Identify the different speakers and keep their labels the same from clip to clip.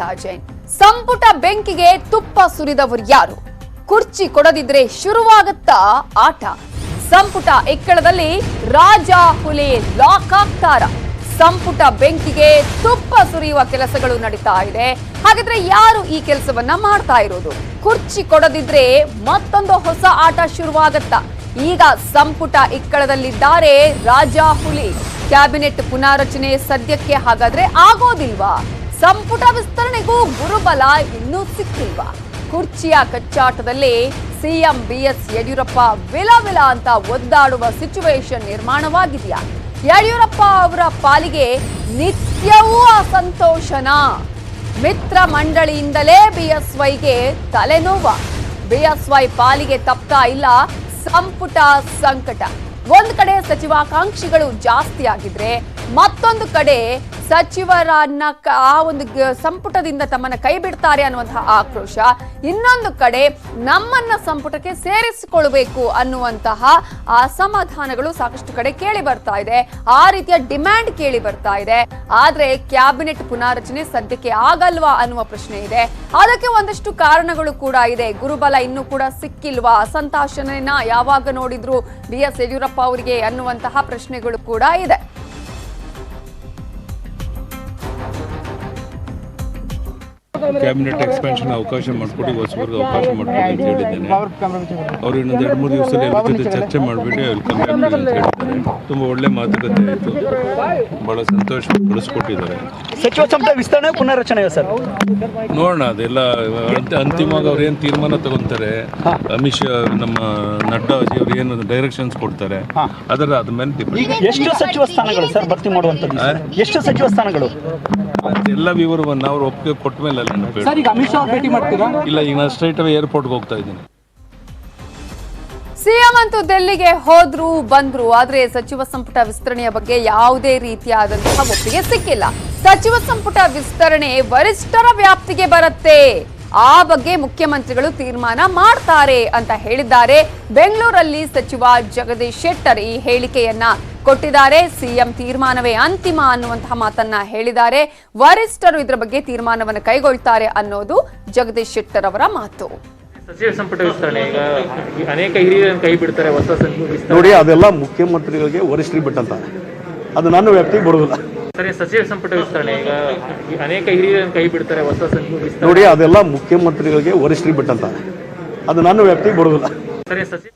Speaker 1: ಜೈನ್. ಸಂಪುಟ ಬೆಂಕಿಗೆ ತುಪ್ಪ ಸುರಿದವರು ಯಾರು? ಕುರ್ಚಿ ಕೊಡದಿದ್ರೆ ಶುರುವಾಗುತ್ತಾ ಆಟ. ಸಂಪುಟ ಎಕ್ಕಳದಲ್ಲಿ ರಾಜ ಹುಲಿ ಲಾಕ್ ಆಗ್ತಾರ. ಸಂಪುಟ ಬೆಂಕಿಗೆ ತುಪ್ಪ ಸುರಿಯುವ ಕೆಲಸಗಳು ನಡೀತಾ ಇದೆ. ಹಾಗಿದ್ರೆ ಯಾರು ಈ ಕೆಲಸವನ್ನ ಮಾಡ್ತಾ ಇರೋದು? ಕುರ್ಚಿ ಕೊಡದಿದ್ರೆ ಮತ್ತೊಂದು ಹೊಸ ಆಟ ಶುರುವಾಗತ್ತಾ? ಈಗ ಸಂಪುಟ ಇಕ್ಕಳದಲ್ಲಿದ್ದಾರೆ ರಾಜಾ ಹುಲಿ. ಕ್ಯಾಬಿನೆಟ್ ಪುನಾರಚನೆ ಸದ್ಯಕ್ಕೆ ಹಾಗಾದ್ರೆ ಆಗೋದಿಲ್ವಾ? ಸಂಪುಟ ವಿಸ್ತರಣೆಗೂ ಗುರುಬಲ ಇನ್ನೂ ಸಿಕ್ಕಿಲ್ವಾ ಕುರ್ಚಿಯ ಕಚ್ಚಾಟದಲ್ಲಿ ಸಿಎಂ ಬಿಎಸ್ ಯಡಿಯೂರಪ್ಪ ವಿಲ ವಿಲ ಅಂತ ಒದ್ದಾಡುವ ಸಿಚುವೇಶನ್ ನಿರ್ಮಾಣವಾಗಿದೆಯಾ? ಯಡಿಯೂರಪ್ಪ ಅವರ ಪಾಲಿಗೆ ನಿತ್ಯವೂ ಅಸಂತೋಷನ? ಮಿತ್ರ ಮಂಡಳಿಯಿಂದಲೇ ಬಿಎಸ್ವೈಗೆ ತಲೆನೋವ. ಬಿಎಸ್ವೈ ಪಾಲಿಗೆ ತಪ್ತಾ ಇಲ್ಲ ಸಂಪುಟ ಸಂಕಟ. ಒಂದು ಕಡೆ ಸಚಿವಾಕಾಂಕ್ಷಿಗಳು ಜಾಸ್ತಿ ಆಗಿದ್ರೆ ಮತ್ತೊಂದು ಕಡೆ ಸಚಿವರನ್ನ ಆ ಒಂದು ಸಂಪುಟದಿಂದ ತಮ್ಮನ್ನ ಕೈ ಬಿಡ್ತಾರೆ ಅನ್ನುವಂತಹ ಆಕ್ರೋಶ. ಇನ್ನೊಂದು ಕಡೆ ನಮ್ಮನ್ನ ಸಂಪುಟಕ್ಕೆ ಸೇರಿಸಿಕೊಳ್ಬೇಕು ಅನ್ನುವಂತಹ ಅಸಮಾಧಾನಗಳು ಸಾಕಷ್ಟು ಕಡೆ ಕೇಳಿ ಬರ್ತಾ ಇದೆ. ಆ ರೀತಿಯ ಡಿಮ್ಯಾಂಡ್ ಕೇಳಿ ಬರ್ತಾ ಇದೆ. ಆದ್ರೆ ಕ್ಯಾಬಿನೆಟ್ ಪುನಾರಚನೆ ಸದ್ಯಕ್ಕೆ ಆಗಲ್ವಾ ಅನ್ನುವ ಪ್ರಶ್ನೆ ಇದೆ. ಅದಕ್ಕೆ ಒಂದಷ್ಟು ಕಾರಣಗಳು ಕೂಡ ಇದೆ. ಗುರುಬಲ ಇನ್ನೂ ಕೂಡ ಸಿಕ್ಕಿಲ್ವಾ? ಅಸಂತಾಶನ ಯಾವಾಗ ನೋಡಿದ್ರು ಬಿ ಎಸ್ ಯಡಿಯೂರಪ್ಪ ಅವರಿಗೆ ಅನ್ನುವಂತಹ ಪ್ರಶ್ನೆಗಳು ಕೂಡ ಇದೆ.
Speaker 2: ಕ್ಯಾಬಿನೆಟ್ ಎಕ್ಸ್ಪೆನ್ಷನ್ ಅವಕಾಶ ಮಾಡಿಕೊಡಿ ಹೊಸಬರ್ಗ ಅವಕಾಶ ಮಾಡಿಕೊಡಿ ಅಂತ ಹೇಳಿದ್ದೇನೆ. ಅವರು ಇನ್ನೊಂದು ಎರಡು ಮೂರು ದಿವಸದಲ್ಲಿ ಎಲ್ಲರ ಜೊತೆ ಚರ್ಚೆ ಮಾಡಿಬಿಟ್ಟು ವೆಲ್ಕಮ್ ಬ್ಯಾಕ್ ಅಂತ ಹೇಳಿದ್ದಾರೆ ತುಂಬ ಒಳ್ಳೆ ಮಾತುಕತೆ ಆಯಿತು. ಭಾಳ ಸಂತೋಷ ಕಳಿಸ್ಕೊಟ್ಟಿದ್ದಾರೆ
Speaker 3: ಸಚಿವ ಸಂಪುಟ ವಿಸ್ತರಣೆ ಪುನರ್ರಚನೆ ಸರ್.
Speaker 2: ನೋಡೋಣ ಅದೆಲ್ಲ ಅಂತಿ- ಅಂತಿಮವಾಗಿ ಅವ್ರು ಏನು ತೀರ್ಮಾನ ತಗೊಂತಾರೆ ಅಮಿತ್ ಶಾ ನಮ್ಮ ನಡ್ಡಾಜಿ ಅವ್ರು ಏನು ಡೈರೆಕ್ಷನ್ಸ್ ಕೊಡ್ತಾರೆ ಅದರ ಅದ ಮೇಲೆ ಡಿಪೆಂಡ್
Speaker 3: ಎಷ್ಟು ಸಚಿವ ಸ್ಥಾನಗಳು ಸರ್ ಭರ್ತಿ ಮಾಡುವಂಥದ್ದು? ಎಷ್ಟು ಸಚಿವ ಸ್ಥಾನಗಳು?
Speaker 2: ಎಲ್ಲ ವಿವರವನ್ನು ಅವ್ರು ಒಪ್ಪಿಗೆ ಕೊಟ್ಟ ಮೇಲೆ ಅಲ್ಲ
Speaker 4: ಸರ್ ಈಗ ಅಮಿತ್ ಶಾ ಭೇಟಿ ಮಾಡ್ತೀರಾ?
Speaker 2: ಇಲ್ಲ ಈಗ ನಾನು ಸ್ಟ್ರೈಟ್ ಅವೇ ಏರ್ಪೋರ್ಟ್ಗೆ ಹೋಗ್ತಾ ಇದ್ದೀನಿ.
Speaker 1: ಸಿಎಂ ಅಂತೂ ದೆಲ್ಲಿಗೆ ಹೋದ್ರು ಬಂದ್ರು. ಆದ್ರೆ ಸಚಿವ ಸಂಪುಟ ವಿಸ್ತರಣೆಯ ಬಗ್ಗೆ ಯಾವುದೇ ರೀತಿಯಾದಂತಹ ಒಪ್ಪಿಗೆ ಸಿಕ್ಕಿಲ್ಲ. ಸಚಿವ ಸಂಪುಟ ವಿಸ್ತರಣೆ ವರಿಷ್ಠರ ವ್ಯಾಪ್ತಿಗೆ ಬರುತ್ತೆ. ಆ ಬಗ್ಗೆ ಮುಖ್ಯಮಂತ್ರಿಗಳು ತೀರ್ಮಾನ ಮಾಡ್ತಾರೆ ಅಂತ ಹೇಳಿದ್ದಾರೆ. ಬೆಂಗಳೂರಲ್ಲಿ ಸಚಿವ ಜಗದೀಶ್ ಶೆಟ್ಟರ್ ಈ ಹೇಳಿಕೆಯನ್ನ ಕೊಟ್ಟಿದ್ದಾರೆ. ಸಿಎಂ ತೀರ್ಮಾನವೇ ಅಂತಿಮ ಅನ್ನುವಂತಹ ಮಾತನ್ನ ಹೇಳಿದ್ದಾರೆ. ವರಿಷ್ಠರು ಇದರ ಬಗ್ಗೆ ತೀರ್ಮಾನವನ್ನು ಕೈಗೊಳ್ತಾರೆ ಅನ್ನೋದು ಜಗದೀಶ್ ಶೆಟ್ಟರ್ ಅವರ ಮಾತು.
Speaker 5: ಸಚಿವ ಸಂಪುಟ ವಿಸ್ತರಣೆ ಈಗ ಅನೇಕ ಹಿರಿಯರನ್ನು ಕೈ ಬಿಡ್ತಾರೆ ಹೊಸ
Speaker 6: ನೋಡಿ ಅದೆಲ್ಲ ಮುಖ್ಯಮಂತ್ರಿಗಳಿಗೆ ವರಿಷ್ಠರಿಗೆ ಬಿಟ್ಟಂತ. ಅದು ನನ್ನ ವ್ಯಾಪ್ತಿ ಬರುವುದಿಲ್ಲ
Speaker 5: ಸರಿ ಸಚಿವ ಸಂಪುಟ ವಿಸ್ತರಣೆ ಈಗ ಅನೇಕ ಹಿರಿಯರನ್ನು ಕೈ ಬಿಡ್ತಾರೆ ಹೊಸ ಸಂಪುಟ
Speaker 6: ನೋಡಿ ಅದೆಲ್ಲ ಮುಖ್ಯಮಂತ್ರಿಗಳಿಗೆ ವರಿಷ್ಠರಿಗೆ ಬಿಟ್ಟಂತ. ಅದು ನನ್ನ ವ್ಯಾಪ್ತಿ ಬರುವುದಿಲ್ಲ
Speaker 5: ಸರಿ ಸಚಿವ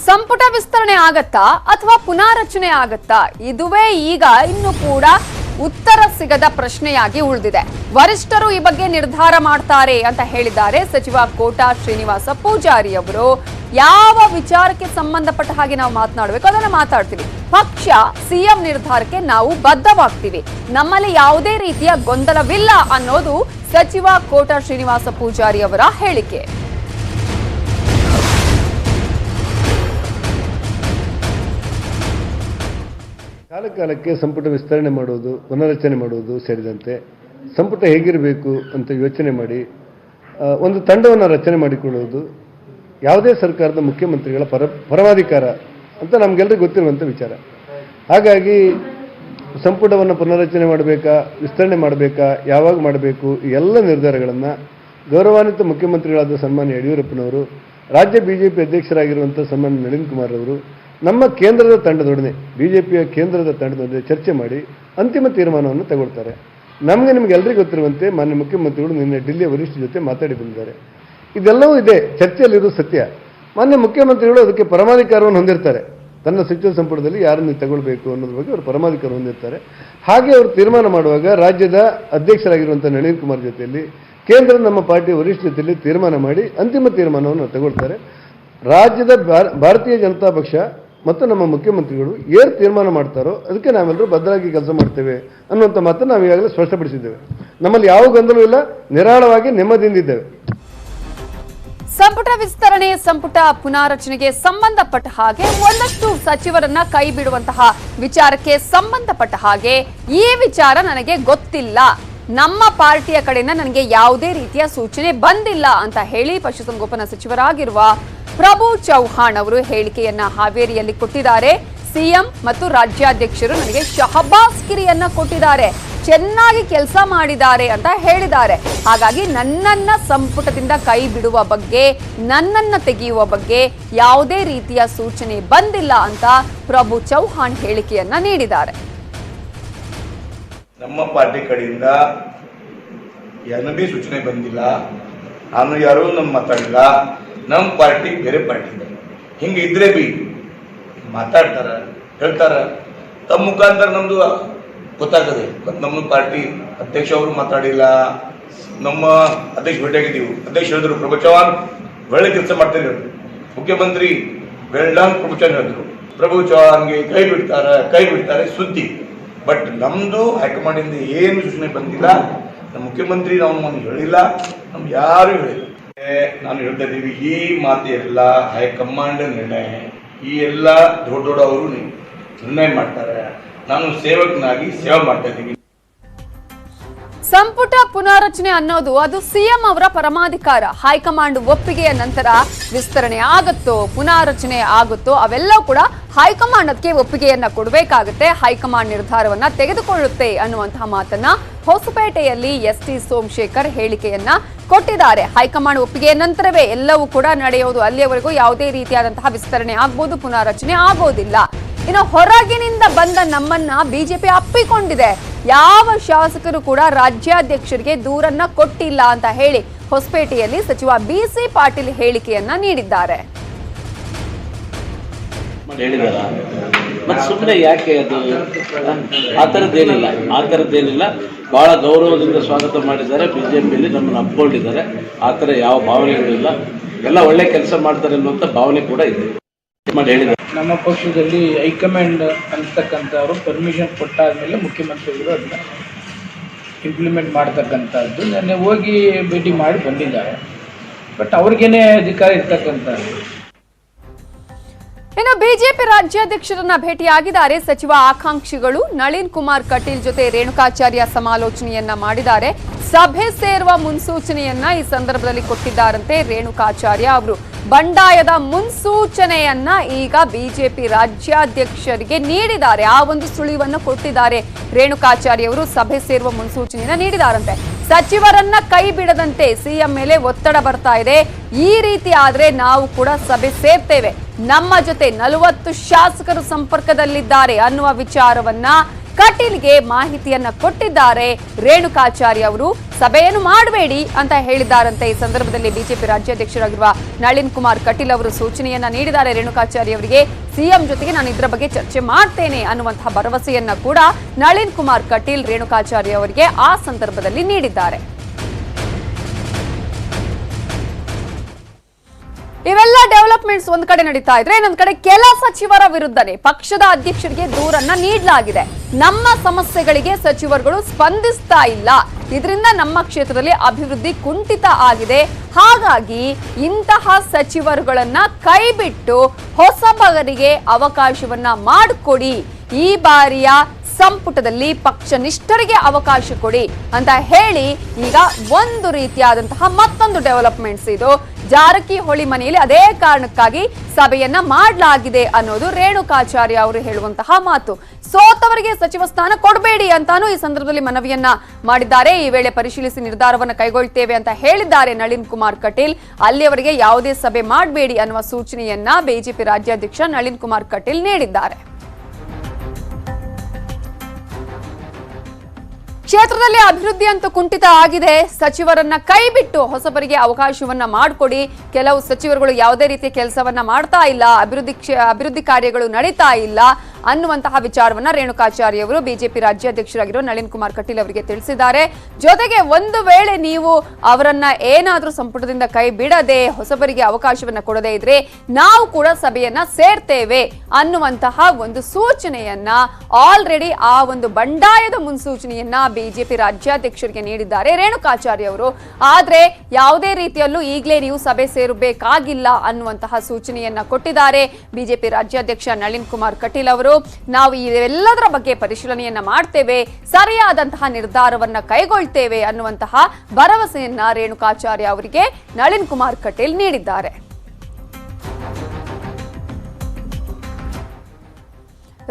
Speaker 1: ಸಂಪುಟ ವಿಸ್ತರಣೆ ಆಗತ್ತಾ ಅಥವಾ ಪುನಾರಚನೆ ಆಗತ್ತಾ? ಇದುವೇ ಈಗ ಇನ್ನು ಕೂಡ ಉತ್ತರ ಸಿಗದ ಪ್ರಶ್ನೆಯಾಗಿ ಉಳಿದಿದೆ. ವರಿಷ್ಠರು ಈ ಬಗ್ಗೆ ನಿರ್ಧಾರ ಮಾಡ್ತಾರೆ ಅಂತ ಹೇಳಿದ್ದಾರೆ ಸಚಿವ ಕೋಟಾ ಶ್ರೀನಿವಾಸ ಪೂಜಾರಿ ಅವರು. ಯಾವ ವಿಚಾರಕ್ಕೆ ಸಂಬಂಧಪಟ್ಟ ಹಾಗೆ ನಾವು ಮಾತನಾಡಬೇಕು? ಅದನ್ನ ಮಾತಾಡ್ತೀವಿ. ಪಕ್ಷ, ಸಿಎಂ ನಿರ್ಧಾರಕ್ಕೆ ನಾವು ಬದ್ಧವಾಗ್ತೀವಿ. ನಮ್ಮಲ್ಲಿ ಯಾವುದೇ ರೀತಿಯ ಗೊಂದಲವಿಲ್ಲ ಅನ್ನೋದು ಸಚಿವ ಕೋಟಾ ಶ್ರೀನಿವಾಸ ಪೂಜಾರಿ ಅವರ ಹೇಳಿಕೆ.
Speaker 7: ಕಾಲ ಕಾಲಕ್ಕೆ ಸಂಪುಟ ವಿಸ್ತರಣೆ ಮಾಡುವುದು ಪುನರಚನೆ ಮಾಡುವುದು ಸೇರಿದಂತೆ ಸಂಪುಟ ಹೇಗಿರಬೇಕು ಅಂತ ಯೋಚನೆ ಮಾಡಿ ಒಂದು ತಂಡವನ್ನು ರಚನೆ ಮಾಡಿಕೊಳ್ಳುವುದು ಯಾವುದೇ ಸರ್ಕಾರದ ಮುಖ್ಯಮಂತ್ರಿಗಳ ಪರ ಪರಮಾಧಿಕಾರ ಅಂತ ನಮಗೆಲ್ಲರಿಗೂ ಗೊತ್ತಿರುವಂಥ ವಿಚಾರ. ಹಾಗಾಗಿ ಸಂಪುಟವನ್ನು ಪುನರಚನೆ ಮಾಡಬೇಕಾ, ವಿಸ್ತರಣೆ ಮಾಡಬೇಕಾ, ಯಾವಾಗ ಮಾಡಬೇಕು ಎಲ್ಲ ನಿರ್ಧಾರಗಳನ್ನು ಗೌರವಾನ್ವಿತ ಮುಖ್ಯಮಂತ್ರಿಗಳಾದ ಸನ್ಮಾನ್ಯ ಯಡಿಯೂರಪ್ಪನವರು, ರಾಜ್ಯ ಬಿಜೆಪಿ ಅಧ್ಯಕ್ಷರಾಗಿರುವಂಥ ಸನ್ಮಾನ್ಯ ನಳಿನ್ ಕುಮಾರ್ ಅವರು ನಮ್ಮ ಕೇಂದ್ರದ ತಂಡದೊಡನೆ ಬಿ ಜೆ ಪಿಯ ಕೇಂದ್ರದ ತಂಡದೊಡನೆ ಚರ್ಚೆ ಮಾಡಿ ಅಂತಿಮ ತೀರ್ಮಾನವನ್ನು ತಗೊಳ್ತಾರೆ. ನಮಗೆ ನಿಮಗೆ ಎಲ್ಲರಿಗೂ ಗೊತ್ತಿರುವಂತೆ ಮಾನ್ಯ ಮುಖ್ಯಮಂತ್ರಿಗಳು ನಿನ್ನೆ ಡಿಲ್ಲಿಯ ವರಿಷ್ಠ ಜೊತೆ ಮಾತಾಡಿ ಬಂದಿದ್ದಾರೆ. ಇದೆಲ್ಲವೂ ಇದೆ, ಚರ್ಚೆಯಲ್ಲಿರೋ ಸತ್ಯ. ಮಾನ್ಯ ಮುಖ್ಯಮಂತ್ರಿಗಳು ಅದಕ್ಕೆ ಪರಮಾಧಿಕಾರವನ್ನು ಹೊಂದಿರ್ತಾರೆ. ತನ್ನ ಸಚಿವ ಸಂಪುಟದಲ್ಲಿ ಯಾರನ್ನು ತಗೊಳ್ಬೇಕು ಅನ್ನೋದ್ರ ಬಗ್ಗೆ ಅವರು ಪರಮಾಧಿಕಾರ ಹೊಂದಿರ್ತಾರೆ. ಹಾಗೆ ಅವರು ತೀರ್ಮಾನ ಮಾಡುವಾಗ ರಾಜ್ಯದ ಅಧ್ಯಕ್ಷರಾಗಿರುವಂಥ ನಳಿನ್ ಕುಮಾರ್ ಜೊತೆಯಲ್ಲಿ ಕೇಂದ್ರ ನಮ್ಮ ಪಾರ್ಟಿ ವರಿಷ್ಠ ಜೊತೆಯಲ್ಲಿ ತೀರ್ಮಾನ ಮಾಡಿ ಅಂತಿಮ ತೀರ್ಮಾನವನ್ನು ತಗೊಳ್ತಾರೆ. ರಾಜ್ಯದ ಭಾರ- ಭಾರತೀಯ ಜನತಾ ಪಕ್ಷ ಮತ್ತು ನಮ್ಮ ಮುಖ್ಯಮಂತ್ರಿಗಳು ಏನು ತೀರ್ಮಾನ ಮಾಡ್ತಾರೋ ಅದಕ್ಕೆ ನಾವೆಲ್ಲರೂ ಭದ್ರಾಗಿ ಕೆಲಸ ಮಾಡ್ತೇವೆ ಅನ್ನುವಂಥ ಮಾತನ್ನು ನಾವು ಈಗಾಗಲೇ ಸ್ಪಷ್ಟಪಡಿಸಿದ್ದೇವೆ. ನಮ್ಮಲ್ಲಿ ಯಾವ ಗೊಂದಲವೂ ಇಲ್ಲ, ನಿರಾಳವಾಗಿ ನೆಮ್ಮದಿಯಿಂದಿದ್ದೇವೆ
Speaker 1: ಸಂಪುಟ ವಿಸ್ತರಣೆ, ಸಂಪುಟ ಪುನಾರಚನೆಗೆ ಸಂಬಂಧಪಟ್ಟ ಹಾಗೆ ಒಂದಷ್ಟು ಸಚಿವರನ್ನ ಕೈ ಬಿಡುವಂತಹ ವಿಚಾರಕ್ಕೆ ಸಂಬಂಧಪಟ್ಟ ಹಾಗೆ ಈ ವಿಚಾರ ನನಗೆ ಗೊತ್ತಿಲ್ಲ. ನಮ್ಮ ಪಾರ್ಟಿಯ ಕಡೆಯಿಂದ ನನಗೆ ಯಾವುದೇ ರೀತಿಯ ಸೂಚನೆ ಬಂದಿಲ್ಲ ಅಂತ ಹೇಳಿ ಪಶುಸಂಗೋಪನಾ ಸಚಿವರಾಗಿರುವ ಪ್ರಭು ಚೌಹಾಣ್ ಅವರು ಹೇಳಿಕೆಯನ್ನ ಹಾವೇರಿಯಲ್ಲಿ ಕೊಟ್ಟಿದ್ದಾರೆ. ಸಿಎಂ ಮತ್ತು ರಾಜ್ಯಾಧ್ಯಕ್ಷರು ನನಗೆ ಶಹಬಾಸ್ ಕಿರಿಯನ್ನ ಕೊಟ್ಟಿದ್ದಾರೆ. ಚೆನ್ನಾಗಿ ಕೆಲಸ ಮಾಡಿದ್ದಾರೆ ಅಂತ ಹೇಳಿದ್ದಾರೆ. ಹಾಗಾಗಿ ನನ್ನನ್ನ ಸಂಪುಟದಿಂದ ಕೈ ಬಿಡುವ ಬಗ್ಗೆ, ನನ್ನನ್ನ ತೆಗೆಯುವ ಬಗ್ಗೆ ಯಾವುದೇ ರೀತಿಯ ಸೂಚನೆ ಬಂದಿಲ್ಲ ಅಂತ ಪ್ರಭು ಚೌಹಾಣ್ ಹೇಳಿಕೆಯನ್ನ ನೀಡಿದ್ದಾರೆ.
Speaker 4: ನಮ್ಮ ಪಾರ್ಟಿ ಕಡೆಯಿಂದ ಏನೂ ಸೂಚನೆ ಬಂದಿಲ್ಲ. ನಾನು ಯಾರೂ ನಮ್ಮ ಮಾತಾಡಿಲ್ಲ. ನಮ್ಮ ಪಾರ್ಟಿ ಬೇರೆ ಪಾರ್ಟಿ. ಹಿಂಗೆ ಇದ್ರೆ ಬಿ ಮಾತಾಡ್ತಾರ, ಹೇಳ್ತಾರ. ತಮ್ಮ ಮುಖಾಂತರ ನಮ್ದು ಗೊತ್ತಾಗದೆ ನಮ್ಮ ಪಾರ್ಟಿ ಅಧ್ಯಕ್ಷ ಅವರು ಮಾತಾಡಿಲ್ಲ. ನಮ್ಮ ಅಧ್ಯಕ್ಷ ಭೇಟಿಯಾಗಿದ್ದೀವಿ. ಅಧ್ಯಕ್ಷ ಹೇಳಿದ್ರು, ಪ್ರಭು ಚವಾನ್ ಒಳ್ಳೆ ಕೆಲಸ ಮಾಡ್ತಾರೆ ಮುಖ್ಯಮಂತ್ರಿ ವೆಲ್ ಡನ್ ಪ್ರಭು ಚವ್ಹಾಣ್ ಹೇಳಿದ್ರು. ಪ್ರಭು ಚವಾನ್ಗೆ ಕೈ ಬಿಡ್ತಾರ, ಕೈ ಬಿಡ್ತಾರೆ ಸುದ್ದಿ. ಬಟ್ ನಮ್ದು ಹೈಕಮಾಂಡಿಂದ ಏನು ಸೂಚನೆ ಬಂದಿಲ್ಲ. ನಮ್ಮ ಮುಖ್ಯಮಂತ್ರಿ ನಾವು ಹೇಳಿಲ್ಲ. ನಮ್ಗೆ ಯಾರು ಹೇಳಿಲ್ಲ. ನಾನು ಹೇಳ್ತಾ ಇದ್ದೀವಿ, ಈ ಮಾತು ಎಲ್ಲ ಹೈಕಮಾಂಡ್ ನಿರ್ಣಯ. ಈ ಎಲ್ಲ ದೊಡ್ಡ ದೊಡ್ಡ ಅವರು ನಿರ್ಣಯ ಮಾಡ್ತಾರೆ. ನಾನು ಸೇವಕನಾಗಿ ಸೇವೆ ಮಾಡ್ತಾ ಇದ್ದೀನಿ.
Speaker 1: ಸಂಪುಟ ಪುನಾರಚನೆ ಅನ್ನೋದು ಅದು ಸಿಎಂ ಅವರ ಪರಮಾಧಿಕಾರ. ಹೈಕಮಾಂಡ್ ಒಪ್ಪಿಗೆಯ ನಂತರ ವಿಸ್ತರಣೆ ಆಗುತ್ತೋ, ಪುನಾರಚನೆ ಆಗುತ್ತೋ ಅವೆಲ್ಲ ಕೂಡ ಹೈಕಮಾಂಡ್ ಅದಕ್ಕೆ ಒಪ್ಪಿಗೆಯನ್ನ ಕೊಡಬೇಕಾಗುತ್ತೆ. ಹೈಕಮಾಂಡ್ ನಿರ್ಧಾರವನ್ನ ತೆಗೆದುಕೊಳ್ಳುತ್ತೆ ಅನ್ನುವಂತಹ ಮಾತನ್ನ ಹೊಸಪೇಟೆಯಲ್ಲಿ ಎಸ್ ಟಿ ಸೋಮಶೇಖರ್ ಹೇಳಿಕೆಯನ್ನ ಕೊಟ್ಟಿದ್ದಾರೆ. ಹೈಕಮಾಂಡ್ ಒಪ್ಪಿಗೆ ನಂತರವೇ ಎಲ್ಲವೂ ಕೂಡ ನಡೆಯುವುದು ಅಲ್ಲಿಯವರೆಗೂ ಯಾವುದೇ ರೀತಿಯಾದಂತಹ ವಿಸ್ತರಣೆ ಆಗ್ಬೋದು, ಪುನಾರಚನೆ ಆಗೋದಿಲ್ಲ ಇನ್ನು ಹೊರಗಿನಿಂದ ಬಂದ ನಮ್ಮನ್ನ ಬಿಜೆಪಿ ಅಪ್ಪಿಕೊಂಡಿದೆ. ಯಾವ ಶಾಸಕರು ಕೂಡ ರಾಜ್ಯಾಧ್ಯಕ್ಷರಿಗೆ ದೂರನ್ನ ಕೊಟ್ಟಿಲ್ಲ ಅಂತ ಹೇಳಿ ಹೊಸಪೇಟೆಯಲ್ಲಿ ಸಚಿವ ಬಿಸಿ ಪಾಟೀಲ್ ಹೇಳಿಕೆಯನ್ನ ನೀಡಿದ್ದಾರೆ.
Speaker 8: ಹೇಳಿದಾರ ಮತ್ತು ಸುಮ್ಮನೆ ಯಾಕೆ ಅದು? ಆ ಥರದ್ದೇನಿಲ್ಲ ಆ ಥರದ್ದೇನಿಲ್ಲ ಭಾಳ ಗೌರವದಿಂದ ಸ್ವಾಗತ ಮಾಡಿದ್ದಾರೆ. ಬಿ ಜೆ ಪಿಯಲ್ಲಿ ನಮ್ಮನ್ನು ಅಪ್ಕೊಂಡಿದ್ದಾರೆ. ಆ ಥರ ಯಾವ ಭಾವನೆಗಳಿಲ್ಲ ಎಲ್ಲ ಒಳ್ಳೆ ಕೆಲಸ ಮಾಡ್ತಾರೆ ಅನ್ನುವಂಥ ಭಾವನೆ ಕೂಡ ಇದೆ. ಹೇಳಿದ್ದಾರೆ.
Speaker 9: ನಮ್ಮ ಪಕ್ಷದಲ್ಲಿ ಹೈಕಮಾಂಡ್ ಅಂತಕ್ಕಂಥವ್ರು ಪರ್ಮಿಷನ್ ಕೊಟ್ಟಾದ್ಮೇಲೆ ಮುಖ್ಯಮಂತ್ರಿಗಳು ಅದನ್ನ ಇಂಪ್ಲಿಮೆಂಟ್ ಮಾಡ್ತಕ್ಕಂಥದ್ದು. ನೆನ್ನೆ ಹೋಗಿ ಭೇಟಿ ಮಾಡಿ ಬಂದಿದ್ದಾರೆ. ಬಟ್ ಅವ್ರಿಗೇನೆ ಅಧಿಕಾರ ಇರ್ತಕ್ಕಂಥದ್ದು.
Speaker 1: ಇನ್ನು ಬಿಜೆಪಿ ರಾಜ್ಯಾಧ್ಯಕ್ಷರನ್ನ ಭೇಟಿಯಾಗಿದ್ದಾರೆ. ಸಚಿವ ಆಕಾಂಕ್ಷಿಗಳು ನಳಿನ್ ಕುಮಾರ್ ಕಟೀಲ್ ಜೊತೆ ರೇಣುಕಾಚಾರ್ಯ ಸಮಾಲೋಚನೆಯನ್ನ ಮಾಡಿದ್ದಾರೆ. ಸಭೆ ಸೇರುವ ಮುನ್ಸೂಚನೆಯನ್ನ ಈ ಸಂದರ್ಭದಲ್ಲಿ ಕೊಟ್ಟಿದ್ದಾರಂತೆ ರೇಣುಕಾಚಾರ್ಯ ಅವರು. ಬಂಡಾಯದ ಮುನ್ಸೂಚನೆಯನ್ನ ಈಗ ಬಿಜೆಪಿ ರಾಜ್ಯಾಧ್ಯಕ್ಷರಿಗೆ ನೀಡಿದ್ದಾರೆ. ಆ ಒಂದು ಸುಳಿವನ್ನು ಕೊಟ್ಟಿದ್ದಾರೆ ರೇಣುಕಾಚಾರ್ಯ ಅವರು. ಸಭೆ ಸೇರುವ ಮುನ್ಸೂಚನೆಯನ್ನ ನೀಡಿದಾರಂತೆ ಸಚಿವರನ್ನ ಕೈ ಬಿಡದಂತೆ ಸಿಎಂ ಮೇಲೆ ಒತ್ತಡ ಬರ್ತಾ ಇದೆ. ಈ ರೀತಿ ಆದ್ರೆ ನಾವು ಕೂಡ ಸಭೆ ಸೇರ್ತೇವೆ. ನಮ್ಮ ಜೊತೆ ನಲವತ್ತು ಶಾಸಕರು ಸಂಪರ್ಕದಲ್ಲಿದ್ದಾರೆ ಅನ್ನುವ ವಿಚಾರವನ್ನ ಕಟೀಲ್ಗೆ ಮಾಹಿತಿಯನ್ನ ಕೊಟ್ಟಿದ್ದಾರೆ ರೇಣುಕಾಚಾರ್ಯ ಅವರು. ಸಭೆಯನ್ನು ಮಾಡಬೇಡಿ ಅಂತ ಹೇಳಿದ್ದಾರಂತೆ. ಈ ಸಂದರ್ಭದಲ್ಲಿ ಬಿಜೆಪಿ ರಾಜ್ಯಾಧ್ಯಕ್ಷರಾಗಿರುವ ನಳಿನ್ ಕುಮಾರ್ ಕಟೀಲ್ ಅವರು ಸೂಚನೆಯನ್ನ ನೀಡಿದ್ದಾರೆ. ರೇಣುಕಾಚಾರ್ಯ ಅವರಿಗೆ ಸಿಎಂ ಜೊತೆಗೆ ನಾನು ಇದರ ಬಗ್ಗೆ ಚರ್ಚೆ ಮಾಡ್ತೇನೆ ಅನ್ನುವಂತಹ ಭರವಸೆಯನ್ನ ಕೂಡ ನಳಿನ್ ಕುಮಾರ್ ಕಟೀಲ್ ರೇಣುಕಾಚಾರ್ಯ ಅವರಿಗೆ ಆ ಸಂದರ್ಭದಲ್ಲಿ ನೀಡಿದ್ದಾರೆ. ಇವೆಲ್ಲ ಡೆವಲಪ್ಮೆಂಟ್ಸ್ ಒಂದ್ ಕಡೆ ನಡೀತಾ ಇದ್ರೆ ಇನ್ನೊಂದ್ ಕಡೆ ಕೆಲ ಸಚಿವರ ವಿರುದ್ಧನೇ. ಪಕ್ಷದ ಅಧ್ಯಕ್ಷರಿಗೆ ದೂರನ್ನ ನೀಡಲಾಗಿದೆ. ನಮ್ಮ ಸಮಸ್ಯೆಗಳಿಗೆ ಸಚಿವರುಗಳು ಸ್ಪಂದಿಸ್ತಾ ಇಲ್ಲ. ಇದರಿಂದ ನಮ್ಮ ಕ್ಷೇತ್ರದಲ್ಲಿ ಅಭಿವೃದ್ಧಿ ಕುಂಠಿತ ಆಗಿದೆ. ಹಾಗಾಗಿ ಇಂತಹ ಸಚಿವರುಗಳನ್ನ ಕೈಬಿಟ್ಟು ಹೊಸಬರಿಗೆ ಅವಕಾಶವನ್ನ ಮಾಡಿಕೊಡಿ. ಈ ಬಾರಿಯ ಸಂಪುಟದಲ್ಲಿ ಪಕ್ಷ ನಿಷ್ಠರಿಗೆ ಅವಕಾಶ ಕೊಡಿ ಅಂತ ಹೇಳಿ ಈಗ ಒಂದು ರೀತಿಯಾದಂತಹ ಮತ್ತೊಂದು ಡೆವಲಪ್ಮೆಂಟ್ಸ್ ಇದು. ಜಾರಕಿಹೊಳಿ ಮನೆಯಲ್ಲಿ ಅದೇ ಕಾರಣಕ್ಕಾಗಿ ಸಭೆಯನ್ನ ಮಾಡಲಾಗಿದೆ ಅನ್ನೋದು ರೇಣುಕಾಚಾರ್ಯ ಅವರು ಹೇಳುವಂತಹ ಮಾತು. ಸೋತವರಿಗೆ ಸಚಿವ ಸ್ಥಾನ ಕೊಡಬೇಡಿ ಅಂತಾನು ಈ ಸಂದರ್ಭದಲ್ಲಿ ಮನವಿಯನ್ನ ಮಾಡಿದ್ದಾರೆ. ಈ ವೇಳೆ ಪರಿಶೀಲಿಸಿ ನಿರ್ಧಾರವನ್ನು ಕೈಗೊಳ್ತೇವೆ ಅಂತ ಹೇಳಿದ್ದಾರೆ ನಳಿನ್ ಕುಮಾರ್ ಕಟೀಲ್. ಅಲ್ಲಿಯವರೆಗೆ ಯಾವುದೇ ಸಭೆ ಮಾಡಬೇಡಿ ಅನ್ನುವ ಸೂಚನೆಯನ್ನ ಬಿಜೆಪಿ ರಾಜ್ಯಾಧ್ಯಕ್ಷ ನಳಿನ್ ಕುಮಾರ್ ಕಟೀಲ್ ನೀಡಿದ್ದಾರೆ. ಕ್ಷೇತ್ರದಲ್ಲಿ ಅಭಿವೃದ್ಧಿ ಅಂತೂ ಕುಂಠಿತ ಆಗಿದೆ. ಸಚಿವರನ್ನ ಕೈಬಿಟ್ಟು ಹೊಸಬರಿಗೆ ಅವಕಾಶವನ್ನ ಮಾಡಿಕೊಡಿ. ಕೆಲವು ಸಚಿವರುಗಳು ಯಾವುದೇ ರೀತಿಯ ಕೆಲಸವನ್ನ ಮಾಡ್ತಾ ಇಲ್ಲ. ಅಭಿವೃದ್ಧಿ ಅಭಿವೃದ್ಧಿ ಕಾರ್ಯಗಳು ನಡೀತಾ ಇಲ್ಲ ಅನ್ನುವಂತಹ ವಿಚಾರವನ್ನ ರೇಣುಕಾಚಾರ್ಯ ಅವರು ಬಿಜೆಪಿ ರಾಜ್ಯಾಧ್ಯಕ್ಷರಾಗಿರೋ ನಳಿನ್ ಕುಮಾರ್ ಕಟೀಲ್ ಅವರಿಗೆ ತಿಳಿಸಿದ್ದಾರೆ. ಜೊತೆಗೆ ಒಂದು ವೇಳೆ ನೀವು ಅವರನ್ನ ಏನಾದರೂ ಸಂಪುಟದಿಂದ ಕೈ ಬಿಡದೆ ಹೊಸಬರಿಗೆ ಅವಕಾಶವನ್ನ ಕೊಡದೇ ಇದ್ರೆ ನಾವು ಕೂಡ ಸಭೆಯನ್ನ ಸೇರ್ತೇವೆ ಅನ್ನುವಂತಹ ಒಂದು ಸೂಚನೆಯನ್ನ ಆಲ್ರೆಡಿ ಆ ಒಂದು ಬಂಡಾಯದ ಮುನ್ಸೂಚನೆಯನ್ನ ಬಿಜೆಪಿ ರಾಜ್ಯಾಧ್ಯಕ್ಷರಿಗೆ ನೀಡಿದ್ದಾರೆ. ರೇಣುಕಾಚಾರ್ಯ ಅವರು, ಆದರೆ ಯಾವುದೇ ರೀತಿಯಲ್ಲೂ ಈಗಲೇ ನೀವು ಸಭೆ ಸೇರಬೇಕಾಗಿಲ್ಲ ಅನ್ನುವಂತಹ ಸೂಚನೆಯನ್ನ ಕೊಟ್ಟಿದ್ದಾರೆ ಬಿಜೆಪಿ ರಾಜ್ಯಾಧ್ಯಕ್ಷ ನಳಿನ್ ಕುಮಾರ್ ಕಟೀಲ್ ಅವರು. ನಾವು ಇವೆಲ್ಲದರ ಬಗ್ಗೆ ಪರಿಶೀಲನೆಯನ್ನ ಮಾಡ್ತೇವೆ, ಸರಿಯಾದಂತಹ ನಿರ್ಧಾರವನ್ನ ಕೈಗೊಳ್ತೇವೆ ಅನ್ನುವಂತಹ ಭರವಸೆಯನ್ನ ರೇಣುಕಾಚಾರ್ಯ ಅವರಿಗೆ ನಳಿನ್ ಕುಮಾರ್ ಕಟೀಲ್ ನೀಡಿದ್ದಾರೆ.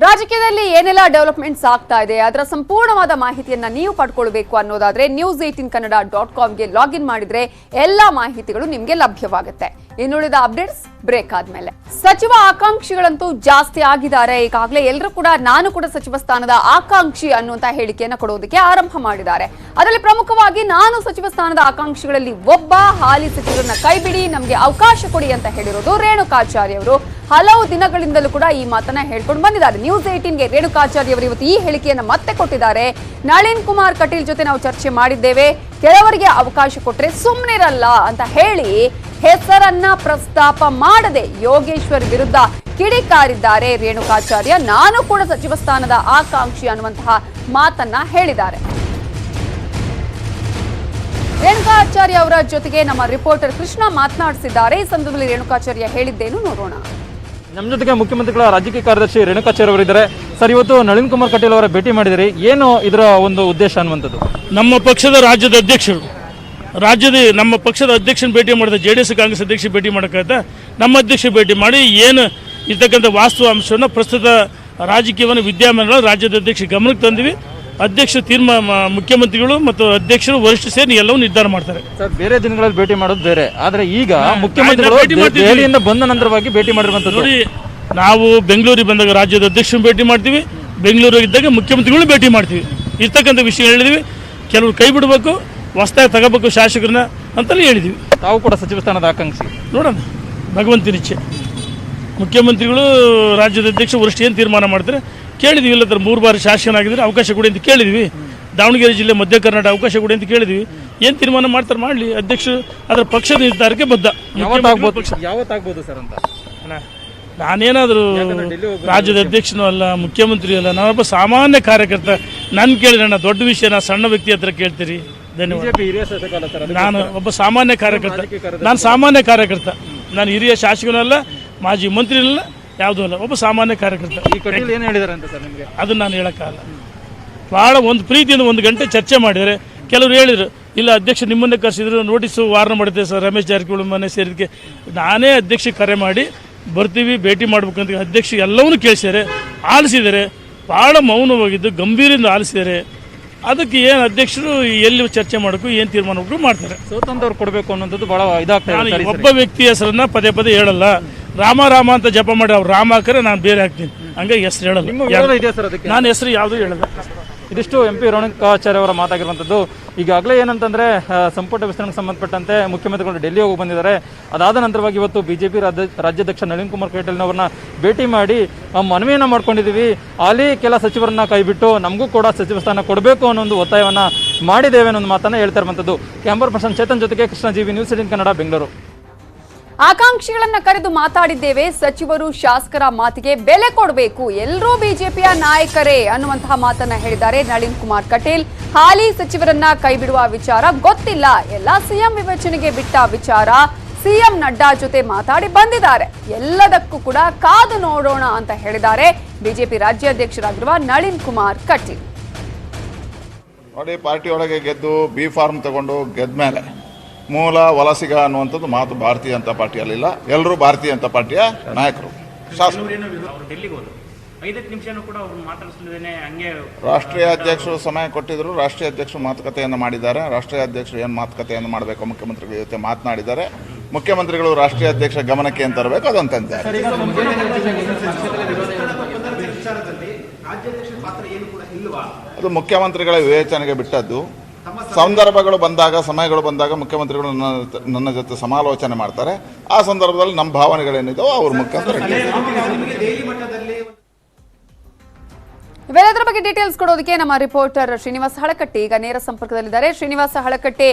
Speaker 1: ರಾಜಕೀಯದಲ್ಲಿ ಏನೆಲ್ಲ ಡೆವಲಪ್ಮೆಂಟ್ಸ್ ಆಗ್ತಾ ಇದೆ, ಅದರ ಸಂಪೂರ್ಣವಾದ ಮಾಹಿತಿಯನ್ನ ನೀವು ಪಡ್ಕೊಳ್ಬೇಕು ಅನ್ನೋದಾದ್ರೆ ನ್ಯೂಸ್ ಏಟಿನ್ ಕನ್ನಡ ಡಾಟ್ ಕಾಮ್ಗೆ ಲಾಗಿನ್ ಮಾಡಿದ್ರೆ ಎಲ್ಲಾ ಮಾಹಿತಿಗಳು ನಿಮಗೆ ಲಭ್ಯವಾಗುತ್ತೆ. ಇನ್ನುಳಿದ ಅಪ್ಡೇಟ್ಸ್ ಬ್ರೇಕ್ ಆದ್ಮೇಲೆ. ಸಚಿವ ಆಕಾಂಕ್ಷಿಗಳಂತೂ ಜಾಸ್ತಿ ಆಗಿದ್ದಾರೆ. ಈಗಾಗಲೇ ಎಲ್ಲರೂ ಕೂಡ ನಾನು ಕೂಡ ಸಚಿವ ಸ್ಥಾನದ ಆಕಾಂಕ್ಷಿ ಅನ್ನುವಂತ ಹೇಳಿಕೆಯನ್ನು ಕೊಡೋದಕ್ಕೆ ಆರಂಭ ಮಾಡಿದ್ದಾರೆ. ಅದರಲ್ಲಿ ಪ್ರಮುಖವಾಗಿ ನಾನು ಸಚಿವ ಸ್ಥಾನದ ಆಕಾಂಕ್ಷಿಗಳಲ್ಲಿ ಒಬ್ಬ, ಹಾಲಿ ಸಚಿವರನ್ನ ಕೈಬಿಡಿ, ನಮಗೆ ಅವಕಾಶ ಕೊಡಿ ಅಂತ ಹೇಳಿರೋದು ರೇಣುಕಾಚಾರ್ಯ ಅವರು. ಹಲವು ದಿನಗಳಿಂದಲೂ ಕೂಡ ಈ ಮಾತನ್ನ ಹೇಳ್ಕೊಂಡು ಬಂದಿದ್ದಾರೆ. ನ್ಯೂಸ್ ಏಟೀನ್ಗೆ ರೇಣುಕಾಚಾರ್ಯ ಅವರು ಇವತ್ತು ಈ ಹೇಳಿಕೆಯನ್ನು ಮತ್ತೆ ಕೊಟ್ಟಿದ್ದಾರೆ. ನಳಿನ್ ಕುಮಾರ್ ಕಟೀಲ್ ಜೊತೆ ನಾವು ಚರ್ಚೆ ಮಾಡಿದ್ದೇವೆ. ಕೆಲವರಿಗೆ ಅವಕಾಶ ಕೊಟ್ಟರೆ ಸುಮ್ಮನಿರಲ್ಲ ಅಂತ ಹೇಳಿ ಹೆಸರನ್ನ ಪ್ರಸ್ತಾಪ ಮಾಡದೆ ಯೋಗೇಶ್ವರ್ ವಿರುದ್ಧ ಕಿಡಿಕಾರಿದ್ದಾರೆ ರೇಣುಕಾಚಾರ್ಯ. ನಾನು ಕೂಡ ಸಚಿವ ಸ್ಥಾನದ ಆಕಾಂಕ್ಷಿ ಅನ್ನುವಂತಹ ಮಾತನ್ನ ಹೇಳಿದ್ದಾರೆ. ರೇಣುಕಾಚಾರ್ಯ ಅವರ ಜೊತೆಗೆ ನಮ್ಮ ರಿಪೋರ್ಟರ್ ಕೃಷ್ಣ ಮಾತನಾಡಿಸಿದ್ದಾರೆ. ಈ ಸಂದರ್ಭದಲ್ಲಿ ರೇಣುಕಾಚಾರ್ಯ ಹೇಳಿದ್ದೇನು ನೋಡೋಣ.
Speaker 5: ನಮ್ಮ ಜೊತೆಗೆ ಮುಖ್ಯಮಂತ್ರಿಗಳ ರಾಜಕೀಯ ಕಾರ್ಯದರ್ಶಿ ರೇಣುಕಾಚಾರ್ಯ ಅವರಿದ್ದಾರೆ. ಸರ್, ಇವತ್ತು ನಳಿನ್ ಕುಮಾರ್ ಕಟೀಲ್ ಅವರ ಭೇಟಿ ಮಾಡಿದಿರಿ. ಏನು ಇದರ ಒಂದು ಉದ್ದೇಶ ಅನ್ನುವಂಥದ್ದು?
Speaker 6: ನಮ್ಮ ಪಕ್ಷದ ರಾಜ್ಯದ ಅಧ್ಯಕ್ಷರು, ರಾಜ್ಯದ ನಮ್ಮ ಪಕ್ಷದ ಅಧ್ಯಕ್ಷನ ಭೇಟಿ ಮಾಡಿದ ಜೆ ಡಿ ಎಸ್ ಕಾಂಗ್ರೆಸ್ ಅಧ್ಯಕ್ಷ ಭೇಟಿ ಮಾಡೋಕ್ಕಾಗತ್ತೆ ನಮ್ಮ ಅಧ್ಯಕ್ಷ ಭೇಟಿ ಮಾಡಿ ಏನು ಇರ್ತಕ್ಕಂಥ ವಾಸ್ತವಾಂಶವನ್ನು ಪ್ರಸ್ತುತ ರಾಜಕೀಯವನ್ನು ವಿದ್ಯಮಾನಗಳ ರಾಜ್ಯದ ಅಧ್ಯಕ್ಷ ಗಮನಕ್ಕೆ ತಂದಿವಿ. ಅಧ್ಯಕ್ಷ ತೀರ್ಮಾನ ಮುಖ್ಯಮಂತ್ರಿಗಳು ಮತ್ತು ಅಧ್ಯಕ್ಷರು ವರಿಷ್ಠ ಸೇರಿ ಎಲ್ಲವೂ ನಿರ್ಧಾರ ಮಾಡ್ತಾರೆ.
Speaker 5: ಸರ್ ಬೇರೆ ದಿನಗಳಲ್ಲಿ ಭೇಟಿ ಮಾಡೋದು ಬೇರೆ. ಆದ್ರೆ ಈಗ ಮುಖ್ಯಮಂತ್ರಿಗಳು. ದೆಹಲಿಯಿಂದ ಬಂದ ನಂತರವಾಗಿ ಭೇಟಿ ಮಾಡಿರುವಂಥದ್ದು.
Speaker 6: ನೋಡಿ ನಾವು ಬೆಂಗಳೂರಿಗೆ ಬಂದಾಗ ರಾಜ್ಯದ ಅಧ್ಯಕ್ಷರು ಭೇಟಿ ಮಾಡ್ತೀವಿ. ಬೆಂಗಳೂರಿಗೆ ಇದ್ದಾಗ ಮುಖ್ಯಮಂತ್ರಿಗಳು ಭೇಟಿ ಮಾಡ್ತೀವಿ. ಇರ್ತಕ್ಕಂಥ ವಿಷಯ ಹೇಳಿದ್ವಿ. ಕೆಲವರು ಕೈ ಬಿಡಬೇಕು ಹೊಸದಾಗಿ ತಗೋಬೇಕು ಶಾಸಕರನ್ನ ಅಂತಲೇ ಹೇಳಿದ್ವಿ.
Speaker 5: ತಾವು ಕೂಡ ಸಚಿವ ಸ್ಥಾನದ ಆಕಾಂಕ್ಷಿ.
Speaker 6: ನೋಡೋಣ. ಭಗವಂತನ ಇಚ್ಛೆ. ಮುಖ್ಯಮಂತ್ರಿಗಳು ರಾಜ್ಯದ ಅಧ್ಯಕ್ಷ ವರಿಷ್ಠ ಏನು ತೀರ್ಮಾನ ಮಾಡ್ತಾರೆ? ಕೇಳಿದ್ವಿ ಇಲ್ಲ ತರ ಮೂರು ಬಾರಿ ಶಾಸಕನಾಗಿದ್ರೆ ಅವಕಾಶ ಕೊಡಿ ಅಂತ ಕೇಳಿದ್ವಿ. ದಾವಣಗೆರೆ ಜಿಲ್ಲೆ ಮಧ್ಯ ಕರ್ನಾಟಕ ಅವಕಾಶ ಕೊಡಿ ಅಂತ ಕೇಳಿದ್ವಿ. ಏನು ತೀರ್ಮಾನ ಮಾಡ್ತಾರೆ ಮಾಡಲಿ. ಅಧ್ಯಕ್ಷ ಅದರ ಪಕ್ಷದ ನಿರ್ಧಾರಕ್ಕೆ ಬದ್ಧ.
Speaker 5: ಯಾವತ್ತಾಗ್ಬೋದು ಸರ್ ಅಂತ?
Speaker 6: ನಾನೇನಾದರೂ ರಾಜ್ಯದ ಅಧ್ಯಕ್ಷನೂ ಅಲ್ಲ ಮುಖ್ಯಮಂತ್ರಿ ಅಲ್ಲ ನಾನೊಬ್ಬ ಸಾಮಾನ್ಯ ಕಾರ್ಯಕರ್ತ. ನನ್ನ ಕೇಳಿದ್ರೆ ದೊಡ್ಡ ವಿಷಯ ನಾ ಸಣ್ಣ ವ್ಯಕ್ತಿ ಹತ್ರ ಕೇಳ್ತೀರಿ. ಧನ್ಯವಾದ. ನಾನು ಒಬ್ಬ ಸಾಮಾನ್ಯ ಕಾರ್ಯಕರ್ತ. ನಾನು ಸಾಮಾನ್ಯ ಕಾರ್ಯಕರ್ತ. ನಾನು ಹಿರಿಯ ಶಾಸಕನೂ ಅಲ್ಲ ಮಾಜಿ ಮಂತ್ರಿನೂ ಅಲ್ಲ ಯಾವುದೂ ಅಲ್ಲ ಒಬ್ಬ ಸಾಮಾನ್ಯ ಕಾರ್ಯಕರ್ತ.
Speaker 5: ಈ ಕಟೀಲ್ ಏನು ಹೇಳಿದಾರೆ ಅಂತ ಸರ್ ನಿಮಗೆ?
Speaker 6: ಅದನ್ನ ನಾನು ಹೇಳೋಕ್ಕಾಗಲ್ಲ. ಭಾಳ ಒಂದು ಪ್ರೀತಿಯಿಂದ ಒಂದು ಗಂಟೆ ಚರ್ಚೆ ಮಾಡಿದರೆ ಕೆಲವರು ಹೇಳಿದರು ಇಲ್ಲ ಅಧ್ಯಕ್ಷ ನಿಮ್ಮನ್ನೇ ಕರೆಸಿದ್ರು ನೋಟಿಸು ವಾರ್ನ್ ಮಾಡಿದ್ದೆ ಸರ್ ರಮೇಶ್ ಜಾರಕಿಹೊಳಿ ಮನೆ ಸೇರಿದಕ್ಕೆ ನಾನೇ ಅಧ್ಯಕ್ಷ ಕರೆ ಮಾಡಿ ಬರ್ತೀವಿ ಭೇಟಿ ಮಾಡ್ಬೇಕಂತ ಅಧ್ಯಕ್ಷ ಎಲ್ಲವನ್ನೂ ಕೇಳಿಸಿದ್ದಾರೆ ಆಲಿಸಿದರೆ ಭಾಳ ಮೌನವಾಗಿದ್ದು ಗಂಭೀರದಿಂದ ಆಲಿಸಿದರೆ. ಅದಕ್ಕೆ ಏನು ಅಧ್ಯಕ್ಷರು ಎಲ್ಲಿ ಚರ್ಚೆ ಮಾಡಬೇಕು ಏನು ತೀರ್ಮಾನ ಮಾಡ್ತಾರೆ.
Speaker 5: ಸ್ವತಂತ್ರ ಕೊಡಬೇಕು ಅನ್ನೋದು ಭಾಳ ಇದಾಗ್ತಾ ಇದೆ
Speaker 6: ಒಬ್ಬ ವ್ಯಕ್ತಿ ಹೆಸರನ್ನ ಪದೇ ಪದೇ ಹೇಳಲ್ಲ. ರಾಮ ರಾಮ ಅಂತ ಜಪ ಮಾಡಿ ಅವ್ರು ರಾಮ ಹಾಕರೆ ನಾನು ಬೇರೆ ಹಾಕ್ತೀನಿ. ಹಂಗೆ ಹೆಸರು ಹೇಳಲ್ಲ.
Speaker 5: ಇದೆಯಾ ಸರ್ ಅದಕ್ಕೆ?
Speaker 6: ನಾನು ಹೆಸರು ಯಾವುದು ಹೇಳಲ್ಲ.
Speaker 5: ಇದಿಷ್ಟು ಎಂ ಪಿ ರೇಣುಕಾಚಾರ್ಯ ಅವರ ಮಾತಾಗಿರುವಂಥದ್ದು. ಈಗಾಗಲೇ ಏನಂತಂದ್ರೆ ಸಂಪುಟ ವಿಸ್ತರಣೆಗೆ ಸಂಬಂಧಪಟ್ಟಂತೆ ಮುಖ್ಯಮಂತ್ರಿಗಳು ಡೆಲ್ಲಿ ಹೋಗಿ ಬಂದಿದ್ದಾರೆ. ಅದಾದ ನಂತರವಾಗಿ ಇವತ್ತು ಬಿಜೆಪಿ ರಾಜ್ಯ ರಾಜ್ಯಾಧ್ಯಕ್ಷ ನಳಿನ್ ಕುಮಾರ್ ಕಟೀಲ್ನವ್ರನ್ನ ಭೇಟಿ ಮಾಡಿ ಮನವಿಯನ್ನು ಮಾಡ್ಕೊಂಡಿದ್ದೀವಿ. ಅಲ್ಲಿ ಕೆಲ ಸಚಿವರನ್ನ ಕೈಬಿಟ್ಟು ನಮಗೂ ಕೂಡ ಸಚಿವ ಸ್ಥಾನ ಕೊಡಬೇಕು ಅನ್ನೋ ಒಂದು ಒತ್ತಾಯವನ್ನ ಮಾಡಿದ್ದೇವೆ ಅನ್ನೋ ಒಂದು ಮಾತನ್ನ ಹೇಳ್ತಾ ಇರುವಂಥದ್ದು. ಕ್ಯಾಂಬರ್ ಪರ್ಸನ್ ಚೇತನ್ ಜೊತೆಗೆ ಕೃಷ್ಣ ಜೀವಿ ನ್ಯೂಸ್ ಏಟೀನ್ ಕನ್ನಡ ಬೆಂಗಳೂರು.
Speaker 1: ಆಕಾಂಕ್ಷಿಗಳನ್ನ ಕರೆದು ಮಾತಾಡಿದ್ದೇವೆ. ಸಚಿವರು, ಶಾಸಕರ ಮಾತಿಗೆ ಬೆಲೆ ಕೊಡಬೇಕು. ಎಲ್ಲರೂ ಬಿಜೆಪಿಯ ನಾಯಕರೇ ಅನ್ನುವಂತಹ ಮಾತನ್ನ ಹೇಳಿದ್ದಾರೆ ನಳಿನ್ ಕುಮಾರ್ ಕಟೀಲ್. ಹಾಲಿ ಸಚಿವರನ್ನ ಕೈಬಿಡುವ ವಿಚಾರ ಗೊತ್ತಿಲ್ಲ. ಎಲ್ಲ ಸಿಎಂ ವಿವೇಚನೆಗೆ ಬಿಟ್ಟ ವಿಚಾರ. ಸಿಎಂ ನಡ್ಡಾ ಜೊತೆ ಮಾತಾಡಿ ಬಂದಿದ್ದಾರೆ. ಎಲ್ಲದಕ್ಕೂ ಕೂಡ ಕಾದು ನೋಡೋಣ ಅಂತ ಹೇಳಿದ್ದಾರೆ ಬಿಜೆಪಿ ರಾಜ್ಯಾಧ್ಯಕ್ಷರಾಗಿರುವ ನಳಿನ್ ಕುಮಾರ್ ಕಟೀಲ್.
Speaker 10: ನೋಡಿ ಪಾರ್ಟಿ ಒಳಗೆ ಗೆದ್ದು ಬಿ ಫಾರ್ಮ್ ತಗೊಂಡು ಗೆದ್ದ ಮೇಲೆ ಮೂಲ ವಲಸಿಗ ಅನ್ನುವಂಥದ್ದು ಮಾತು ಭಾರತೀಯ ಜನತಾ ಪಾರ್ಟಿಯಲ್ಲಿಲ್ಲ ಎಲ್ಲರೂ ಭಾರತೀಯ ಜನತಾ ಪಾರ್ಟಿಯ ನಾಯಕರು. ರಾಷ್ಟ್ರೀಯ ಅಧ್ಯಕ್ಷರು ಸಮಯ ಕೊಟ್ಟಿದ್ರು ರಾಷ್ಟ್ರೀಯ ಅಧ್ಯಕ್ಷರು ಮಾತುಕತೆಯನ್ನು ಮಾಡಿದ್ದಾರೆ. ರಾಷ್ಟ್ರೀಯ ಅಧ್ಯಕ್ಷರು ಏನು ಮಾತುಕತೆಯನ್ನು ಮಾಡಬೇಕು ಮುಖ್ಯಮಂತ್ರಿಗಳ ಜೊತೆ ಮಾತನಾಡಿದ್ದಾರೆ. ಮುಖ್ಯಮಂತ್ರಿಗಳು ರಾಷ್ಟ್ರೀಯ ಅಧ್ಯಕ್ಷ ಗಮನಕ್ಕೆ ಏನು ತರಬೇಕು ಅದನ್ನು ತಂದಿದ್ದಾರೆ ಅದು ಮುಖ್ಯಮಂತ್ರಿಗಳ ವಿವೇಚನೆಗೆ ಬಿಟ್ಟದ್ದು. ಸಂದರ್ಭಗಳು ಬಂದಾಗ ಸಮಯಗಳು ಬಂದಾಗ ಮುಖ್ಯಮಂತ್ರಿಗಳು ನನ್ನ ನನ್ನ ಜೊತೆ ಸಮಾಲೋಚನೆ ಮಾಡ್ತಾರೆ. ಆ ಸಂದರ್ಭದಲ್ಲಿ ನಮ್ಮ ಭಾವನೆಗಳೇನಿದಾವೋ ಅವ್ರ ಮುಖಾಂತರ
Speaker 1: ಇವೆಲ್ಲದರ ಬಗ್ಗೆ ಡೀಟೇಲ್ಸ್ ಕೊಡೋದಕ್ಕೆ ನಮ್ಮ ರಿಪೋರ್ಟರ್ ಶ್ರೀನಿವಾಸ ಹಳಕಟ್ಟಿ ಈಗ ನೇರ ಸಂಪರ್ಕದಲ್ಲಿದ್ದಾರೆ. ಶ್ರೀನಿವಾಸ ಹಳಕಟ್ಟಿ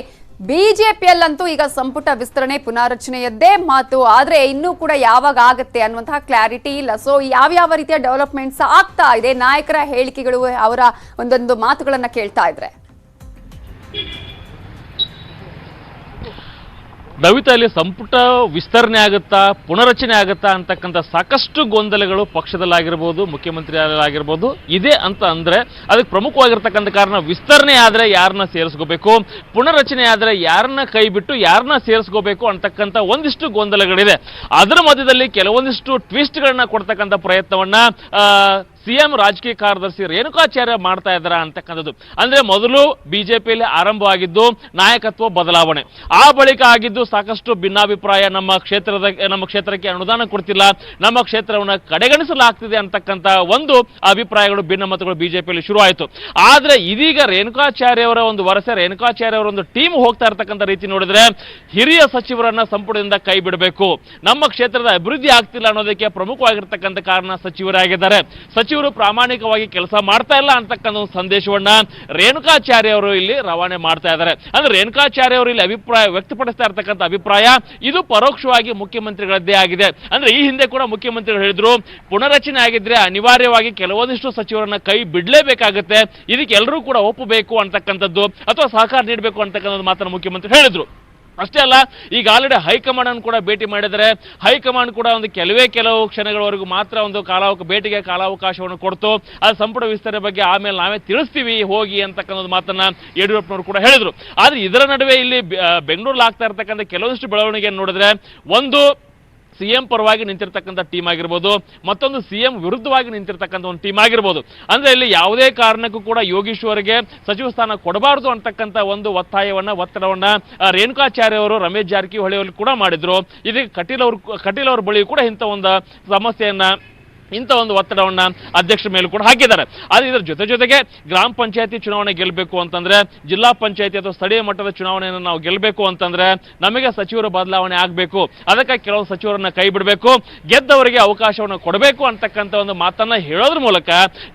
Speaker 1: ಬಿಜೆಪಿಯಲ್ಲಂತೂ ಈಗ ಸಂಪುಟ ವಿಸ್ತರಣೆ ಪುನಾರಚನೆಯದ್ದೇ ಮಾತು. ಆದ್ರೆ ಇನ್ನೂ ಕೂಡ ಯಾವಾಗ ಆಗತ್ತೆ ಅನ್ನುವಂತಹ ಕ್ಲಾರಿಟಿ ಇಲ್ಲ. ಸೊ ಯಾವ ಯಾವ ರೀತಿಯ ಡೆವಲಪ್ಮೆಂಟ್ಸ್ ಆಗ್ತಾ ಇದೆ? ನಾಯಕರ ಹೇಳಿಕೆಗಳು ಅವರ ಒಂದೊಂದು ಮಾತುಗಳನ್ನ ಕೇಳ್ತಾ ಇದ್ರೆ.
Speaker 11: ನವಿತಾ, ಇಲ್ಲಿ ಸಂಪುಟ ವಿಸ್ತರಣೆ ಆಗುತ್ತಾ ಪುನರಚನೆ ಆಗುತ್ತಾ ಅಂತಕ್ಕಂಥ ಸಾಕಷ್ಟು ಗೊಂದಲಗಳು ಪಕ್ಷದಲ್ಲಾಗಿರ್ಬೋದು ಮುಖ್ಯಮಂತ್ರಿ ಆಗಿರ್ಬೋದು ಇದೆ ಅಂತ ಅಂದ್ರೆ ಅದಕ್ಕೆ ಪ್ರಮುಖವಾಗಿರ್ತಕ್ಕಂಥ ಕಾರಣ ವಿಸ್ತರಣೆ ಆದರೆ ಯಾರನ್ನ ಸೇರಿಸ್ಕೋಬೇಕು ಪುನರಚನೆ ಆದರೆ ಯಾರನ್ನ ಕೈ ಬಿಟ್ಟು ಯಾರನ್ನ ಸೇರಿಸ್ಕೋಬೇಕು ಅಂತಕ್ಕಂಥ ಒಂದಿಷ್ಟು ಗೊಂದಲಗಳಿದೆ. ಅದರ ಮಧ್ಯದಲ್ಲಿ ಕೆಲವೊಂದಿಷ್ಟು ಟ್ವಿಸ್ಟ್ಗಳನ್ನ ಕೊಡ್ತಕ್ಕಂಥ ಪ್ರಯತ್ನವನ್ನ ಸಿಎಂ ರಾಜಕೀಯ ಕಾರ್ಯದರ್ಶಿ ರೇಣುಕಾಚಾರ್ಯ ಮಾಡ್ತಾ ಇದ್ದಾರೆ ಅಂತಕ್ಕಂಥದ್ದು. ಅಂದ್ರೆ ಮೊದಲು ಬಿಜೆಪಿಯಲ್ಲಿ ಆರಂಭವಾಗಿದ್ದು ನಾಯಕತ್ವ ಬದಲಾವಣೆ. ಆ ಬಳಿಕ ಆಗಿದ್ದು ಸಾಕಷ್ಟು ಭಿನ್ನಾಭಿಪ್ರಾಯ ನಮ್ಮ ಕ್ಷೇತ್ರದ, ನಮ್ಮ ಕ್ಷೇತ್ರಕ್ಕೆ ಅನುದಾನ ಕೊಡ್ತಿಲ್ಲ. ನಮ್ಮ ಕ್ಷೇತ್ರವನ್ನ ಕಡೆಗಣಿಸಲಾಗ್ತಿದೆ ಅಂತಕ್ಕಂಥ ಒಂದು ಅಭಿಪ್ರಾಯಗಳು ಭಿನ್ನಮತಗಳು ಬಿಜೆಪಿಯಲ್ಲಿ ಶುರುವಾಯಿತು. ಆದ್ರೆ ಇದೀಗ ರೇಣುಕಾಚಾರ್ಯ ಅವರ ಒಂದು ವರಸೆ ರೇಣುಕಾಚಾರ್ಯ ಅವರ ಒಂದು ಟೀಮ್ ಹೋಗ್ತಾ ಇರ್ತಕ್ಕಂಥ ರೀತಿ ನೋಡಿದ್ರೆ ಹಿರಿಯ ಸಚಿವರನ್ನ ಸಂಪುಟದಿಂದ ಕೈ ಬಿಡಬೇಕು. ನಮ್ಮ ಕ್ಷೇತ್ರದ ಅಭಿವೃದ್ಧಿ ಆಗ್ತಿಲ್ಲ ಅನ್ನೋದಕ್ಕೆ ಪ್ರಮುಖವಾಗಿರ್ತಕ್ಕಂಥ ಕಾರಣ ಸಚಿವರಾಗಿದ್ದಾರೆ ಸಚಿವರು ಪ್ರಾಮಾಣಿಕವಾಗಿ ಕೆಲಸ ಮಾಡ್ತಾ ಇಲ್ಲ ಅಂತಕ್ಕಂಥ ಒಂದು ಸಂದೇಶವನ್ನ ರೇಣುಕಾಚಾರ್ಯ ಅವರು ಇಲ್ಲಿ ರವಾನೆ ಮಾಡ್ತಾ ಇದ್ದಾರೆ. ಅಂದ್ರೆ ರೇಣುಕಾಚಾರ್ಯ ಅವರು ಇಲ್ಲಿ ಅಭಿಪ್ರಾಯ ವ್ಯಕ್ತಪಡಿಸ್ತಾ ಇರ್ತಕ್ಕಂಥ ಅಭಿಪ್ರಾಯ ಇದು ಪರೋಕ್ಷವಾಗಿ ಮುಖ್ಯಮಂತ್ರಿಗಳದ್ದೇ ಆಗಿದೆ. ಅಂದ್ರೆ ಈ ಹಿಂದೆ ಕೂಡ ಮುಖ್ಯಮಂತ್ರಿಗಳು ಹೇಳಿದ್ರು ಪುನರಚನೆ ಆಗಿದ್ರೆ ಅನಿವಾರ್ಯವಾಗಿ ಕೆಲವೊಂದಿಷ್ಟು ಸಚಿವರನ್ನ ಕೈ ಬಿಡಲೇಬೇಕಾಗುತ್ತೆ. ಇದಕ್ಕೆ ಎಲ್ಲರೂ ಕೂಡ ಒಪ್ಪಬೇಕು ಅಂತಕ್ಕಂಥದ್ದು, ಅಥವಾ ಸಹಕಾರ ನೀಡಬೇಕು ಅಂತಕ್ಕಂಥದ್ದು ಮಾತ್ರ ಮುಖ್ಯಮಂತ್ರಿ ಹೇಳಿದ್ರು. ಅಷ್ಟೇ ಅಲ್ಲ, ಈಗ ಆಲ್ರೆಡಿ ಹೈಕಮಾಂಡ್ ಅನ್ನು ಕೂಡ ಭೇಟಿ ಮಾಡಿದರೆ, ಹೈಕಮಾಂಡ್ ಕೂಡ ಒಂದು ಕೆಲವೇ ಕೆಲವು ಕ್ಷಣಗಳವರೆಗೂ ಮಾತ್ರ ಒಂದು ಕಾಲಾವಕ, ಭೇಟಿಗೆ ಕಾಲಾವಕಾಶವನ್ನು ಕೊಡ್ತು. ಅದು ಸಂಪುಟ ವಿಸ್ತರಣೆ ಬಗ್ಗೆ ಆಮೇಲೆ ನಾವೇ ತಿಳಿಸ್ತೀವಿ, ಹೋಗಿ ಅಂತಕ್ಕಂಥದ್ದು ಮಾತನ್ನ ಯಡಿಯೂರಪ್ಪನವರು ಕೂಡ ಹೇಳಿದರು. ಆದ್ರೆ ಇದರ ನಡುವೆ ಇಲ್ಲಿ ಬೆಂಗಳೂರಲ್ಲಿ ಆಗ್ತಾ ಇರ್ತಕ್ಕಂಥ ಕೆಲವೊಂದಿಷ್ಟು ಬೆಳವಣಿಗೆಯನ್ನು ನೋಡಿದ್ರೆ, ಒಂದು ಸಿಎಂ ಪರವಾಗಿ ನಿಂತಿರ್ತಕ್ಕಂಥ ಟೀಮ್ ಆಗಿರ್ಬೋದು, ಮತ್ತೊಂದು ಸಿಎಂ ವಿರುದ್ಧವಾಗಿ ನಿಂತಿರ್ತಕ್ಕಂಥ ಒಂದು ಟೀಮ್ ಆಗಿರ್ಬೋದು. ಅಂದ್ರೆ ಇಲ್ಲಿ ಯಾವುದೇ ಕಾರಣಕ್ಕೂ ಕೂಡ ಯೋಗೀಶ್ವರ್ಗೆ ಸಚಿವ ಸ್ಥಾನ ಕೊಡಬಾರದು ಅಂತಕ್ಕಂಥ ಒಂದು ಒತ್ತಾಯವನ್ನ, ಒತ್ತಡವನ್ನ ರೇಣುಕಾಚಾರ್ಯ ಅವರು, ರಮೇಶ್ ಜಾರಕಿಹೊಳಿ ಅವರು ಕೂಡ ಮಾಡಿದ್ರು. ಇದಕ್ಕೆ ಕಟೀಲ್ ಅವರು, ಕಟೀಲ್ ಅವ್ರ ಬಳಿ ಕೂಡ ಇಂಥ ಒಂದು ಸಮಸ್ಯೆಯನ್ನ ಇಂಥ ಒಂದು ಒತ್ತಡವನ್ನು ಅಧ್ಯಕ್ಷರ ಮೇಲೂ ಕೂಡ ಹಾಕಿದ್ದಾರೆ. ಆದರೆ ಇದರ ಜೊತೆ ಜೊತೆಗೆ ಗ್ರಾಮ ಪಂಚಾಯತಿ ಚುನಾವಣೆ ಗೆಲ್ಲಬೇಕು ಅಂತಂದ್ರೆ, ಜಿಲ್ಲಾ ಪಂಚಾಯತಿ ಅಥವಾ ಸ್ಥಳೀಯ ಮಟ್ಟದ ಚುನಾವಣೆಯನ್ನು ನಾವು ಗೆಲ್ಲಬೇಕು ಅಂತಂದ್ರೆ ನಮಗೆ ಸಚಿವರ ಬದಲಾವಣೆ ಆಗಬೇಕು. ಅದಕ್ಕೆ ಕೆಲವು ಸಚಿವರನ್ನ ಕೈ ಬಿಡಬೇಕು. ಗೆದ್ದವರಿಗೆ ಅವಕಾಶವನ್ನು ಕೊಡಬೇಕು ಅಂತಕ್ಕಂಥ ಒಂದು ಮಾತನ್ನ ಹೇಳೋದ್ರ ಮೂಲಕ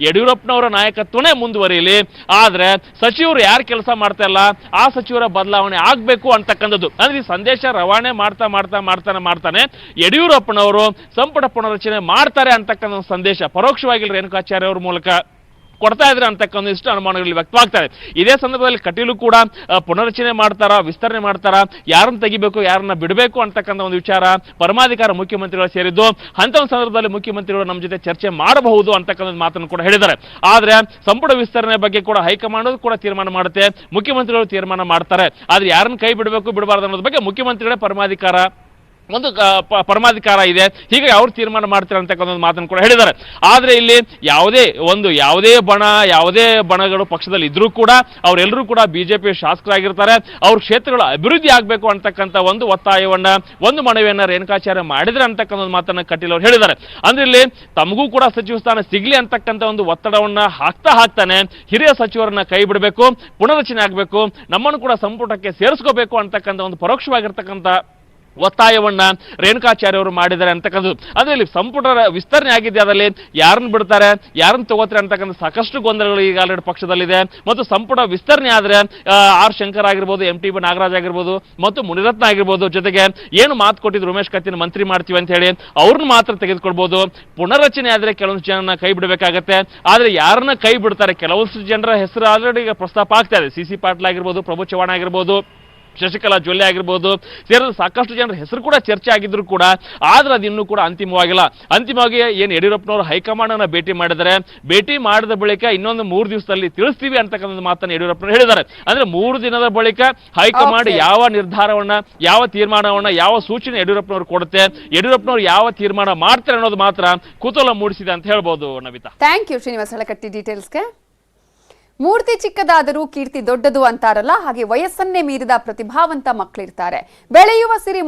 Speaker 11: ಯಡಿಯೂರಪ್ಪನವರ ನಾಯಕತ್ವನೇ ಮುಂದುವರಿಯಲಿ. ಆದರೆ ಸಚಿವರು ಯಾರು ಕೆಲಸ ಮಾಡ್ತಾ ಇಲ್ಲ, ಆ ಸಚಿವರ ಬದಲಾವಣೆ ಆಗಬೇಕು ಅಂತಕ್ಕಂಥದ್ದು. ಅಂದರೆ ಈ ಸಂದೇಶ ರವಾನೆ ಮಾಡ್ತಾ ಮಾಡ್ತಾ ಮಾಡ್ತಾನೆ ಮಾಡ್ತಾನೆ ಯಡಿಯೂರಪ್ಪನವರು ಸಂಪುಟ ಪುನರಚನೆ ಮಾಡ್ತಾರೆ ಅಂತಕ್ಕಂಥ ಒಂದು ಸಂದೇಶ ಪರೋಕ್ಷವಾಗಿ ರೇಣುಕಾಚಾರ್ಯ ಅವ್ರ ಮೂಲಕ ಕೊಡ್ತಾ ಇದ್ರೆ ಅಂತಕ್ಕಂಥ ಇಷ್ಟು ಅನುಮಾನಗಳು ವ್ಯಕ್ತವಾಗ್ತವೆ ಇದೇ. ಸಂದರ್ಭದಲ್ಲಿ ಕಟೀಲು ಕೂಡ ಪುನರಚನೆ ಮಾಡ್ತಾರಾ, ವಿಸ್ತರಣೆ ಮಾಡ್ತಾರಾ, ಯಾರನ್ನ ತೆಗಿಬೇಕು, ಯಾರನ್ನ ಬಿಡಬೇಕು ಅಂತಕ್ಕಂಥ ಒಂದು ವಿಚಾರ ಪರಮಾಧಿಕಾರ ಮುಖ್ಯಮಂತ್ರಿಗಳು ಸೇರಿದ್ದು ಅಂತ ಒಂದು ಸಂದರ್ಭದಲ್ಲಿ ಮುಖ್ಯಮಂತ್ರಿಗಳು ನಮ್ಮ ಜೊತೆ ಚರ್ಚೆ ಮಾಡಬಹುದು ಅಂತಕ್ಕಂಥ ಮಾತನ್ನು ಕೂಡ ಹೇಳಿದ್ದಾರೆ. ಆದ್ರೆ ಸಂಪುಟ ವಿಸ್ತರಣೆ ಬಗ್ಗೆ ಕೂಡ ಹೈಕಮಾಂಡ್ ಕೂಡ ತೀರ್ಮಾನ ಮಾಡುತ್ತೆ, ಮುಖ್ಯಮಂತ್ರಿಗಳು ತೀರ್ಮಾನ ಮಾಡ್ತಾರೆ. ಆದ್ರೆ ಯಾರನ್ನ ಕೈ ಬಿಡಬೇಕು, ಬಿಡಬಾರ್ದು ಅನ್ನೋದ್ರ ಬಗ್ಗೆ ಮುಖ್ಯಮಂತ್ರಿಗಳೇ ಪರಮಾಧಿಕಾರ ಒಂದು ಪರಮಾಧಿಕಾರ ಇದೆ. ಹೀಗೆ ಅವ್ರು ತೀರ್ಮಾನ ಮಾಡ್ತಾರೆ ಅಂತಕ್ಕಂಥ ಮಾತನ್ನು ಕೂಡ ಹೇಳಿದ್ದಾರೆ. ಆದರೆ ಇಲ್ಲಿ ಯಾವುದೇ ಒಂದು, ಯಾವುದೇ ಬಣ, ಯಾವುದೇ ಬಣಗಳು ಪಕ್ಷದಲ್ಲಿ ಇದ್ರೂ ಕೂಡ ಅವರೆಲ್ಲರೂ ಕೂಡ ಬಿಜೆಪಿ ಶಾಸಕರಾಗಿರ್ತಾರೆ. ಅವ್ರ ಕ್ಷೇತ್ರಗಳು ಅಭಿವೃದ್ಧಿ ಆಗಬೇಕು ಅಂತಕ್ಕಂಥ ಒಂದು ಒತ್ತಾಯವನ್ನ, ಒಂದು ಮನವಿಯನ್ನ ರೇಣುಕಾಚಾರ್ಯ ಮಾಡಿದ್ರೆ ಅಂತಕ್ಕಂಥ ಮಾತನ್ನ ಕಟೀಲ್ ಅವರು ಹೇಳಿದ್ದಾರೆ. ಅಂದ್ರೆ ಇಲ್ಲಿ ತಮಗೂ ಕೂಡ ಸಚಿವ ಸ್ಥಾನ ಸಿಗ್ಲಿ ಅಂತಕ್ಕಂಥ ಒಂದು ಒತ್ತಡವನ್ನ ಹಾಕ್ತಾ ಹಾಕ್ತಾನೆ ಹಿರಿಯ ಸಚಿವರನ್ನ ಕೈ ಬಿಡಬೇಕು ಪುನರಚನೆ ಆಗಬೇಕು, ನಮ್ಮನ್ನು ಕೂಡ ಸಂಪುಟಕ್ಕೆ ಸೇರಿಸ್ಕೋಬೇಕು ಅಂತಕ್ಕಂಥ ಒಂದು ಪರೋಕ್ಷವಾಗಿರ್ತಕ್ಕಂಥ ಒತ್ತಾಯವನ್ನ ರೇಣುಕಾಚಾರ್ಯ ಅವರು ಮಾಡಿದ್ದಾರೆ ಅಂತಕ್ಕಂಥದ್ದು. ಅದೇ ಇಲ್ಲಿ ಸಂಪುಟ ವಿಸ್ತರಣೆ ಆಗಿದೆ, ಅದರಲ್ಲಿ ಯಾರನ್ನು ಬಿಡ್ತಾರೆ, ಯಾರನ್ನು ತಗೋತಾರೆ ಅಂತಕ್ಕಂಥ ಸಾಕಷ್ಟು ಗೊಂದಲಗಳು ಈಗ ಆಲ್ರೆಡಿ ಪಕ್ಷದಲ್ಲಿದೆ. ಮತ್ತು ಸಂಪುಟ ವಿಸ್ತರಣೆ ಆದರೆ ಆರ್ ಶಂಕರ್ ಆಗಿರ್ಬೋದು, ಎಂ ಟಿ ಬಿ ನಾಗರಾಜ್ ಆಗಿರ್ಬೋದು, ಮತ್ತು ಮುನಿರತ್ನ ಆಗಿರ್ಬೋದು ಜೊತೆಗೆ ಏನು ಮಾತು ಕೊಟ್ಟಿದ್ರು ಉಮೇಶ್ ಕತ್ತಿನ ಮಂತ್ರಿ ಮಾಡ್ತೀವಿ ಅಂತ ಹೇಳಿ, ಅವ್ರನ್ನ ಮಾತ್ರ ತೆಗೆದುಕೊಳ್ಬೋದು. ಪುನರ್ರಚನೆ ಆದರೆ ಕೆಲವೊಂದು ಜನನ ಕೈ ಬಿಡಬೇಕಾಗತ್ತೆ. ಆದರೆ ಯಾರನ್ನ ಕೈ ಬಿಡ್ತಾರೆ? ಕೆಲವೊಂದು ಜನರ ಹೆಸರು ಆಲ್ರೆಡಿ ಈಗ ಪ್ರಸ್ತಾಪ ಆಗ್ತಾ ಇದೆ. ಸಿ ಸಿ ಪಾಟೀಲ್ ಆಗಿರ್ಬೋದು, ಪ್ರಭು ಚವ್ಹಾಣ್ ಆಗಿರ್ಬೋದು. ಶಶಿಕಲಾ ಜೊಲ್ಲೆ ಆಗಿರ್ಬೋದು ಸೇರಿದಂತೆ ಸಾಕಷ್ಟು ಜನರ ಹೆಸರು ಕೂಡ ಚರ್ಚೆ ಆಗಿದ್ರು ಕೂಡ ಆದ್ರೆ ಅದಿನ್ನೂ ಇನ್ನೂ ಕೂಡ ಅಂತಿಮವಾಗಿಲ್ಲ. ಅಂತಿಮವಾಗಿ ಏನು ಯಡಿಯೂರಪ್ಪನವರು ಹೈಕಮಾಂಡ್ ಅನ್ನ ಭೇಟಿ ಮಾಡಿದರೆ ಭೇಟಿ ಮಾಡಿದ ಬಳಿಕ ಇನ್ನೊಂದು ಮೂರು ದಿವಸದಲ್ಲಿ ತಿಳಿಸ್ತೀವಿ ಅಂತಕ್ಕಂಥ ಮಾತನ್ನು ಯಡಿಯೂರಪ್ಪನವರು ಹೇಳಿದ್ದಾರೆ. ಅಂದ್ರೆ ಮೂರು ದಿನದ ಬಳಿಕ ಹೈಕಮಾಂಡ್. ಯಾವ ನಿರ್ಧಾರವನ್ನ ಯಾವ ತೀರ್ಮಾನವನ್ನ ಯಾವ ಸೂಚನೆ ಯಡಿಯೂರಪ್ಪನವರು ಕೊಡುತ್ತೆ ಯಡಿಯೂರಪ್ಪನವರು ಯಾವ ತೀರ್ಮಾನ ಮಾಡ್ತಾರೆ ಅನ್ನೋದು ಮಾತ್ರ ಕುತೂಹಲ ಮೂಡಿಸಿದೆ ಅಂತ ಹೇಳ್ಬೋದು ನವಿತಾ.
Speaker 1: ಥ್ಯಾಂಕ್ ಯು ಶ್ರೀನಿವಾಸ್ ಹಳಕಟ್ಟಿ ಡೀಟೇಲ್ಸ್ಗೆ ಮೂರ್ತಿ ಚಿಕ್ಕದಾದರೂ ಕೀರ್ತಿ ದೊಡ್ಡದು ಅಂತಾರಲ್ಲ ಹಾಗೆ ವಯಸ್ಸನ್ನೇ ಮೀರಿದ ಪ್ರತಿಭಾವಂತ ಮಕ್ಕಳಿರ್ತಾರೆ ಬೆಳೆಯುವ ಸಿರಿ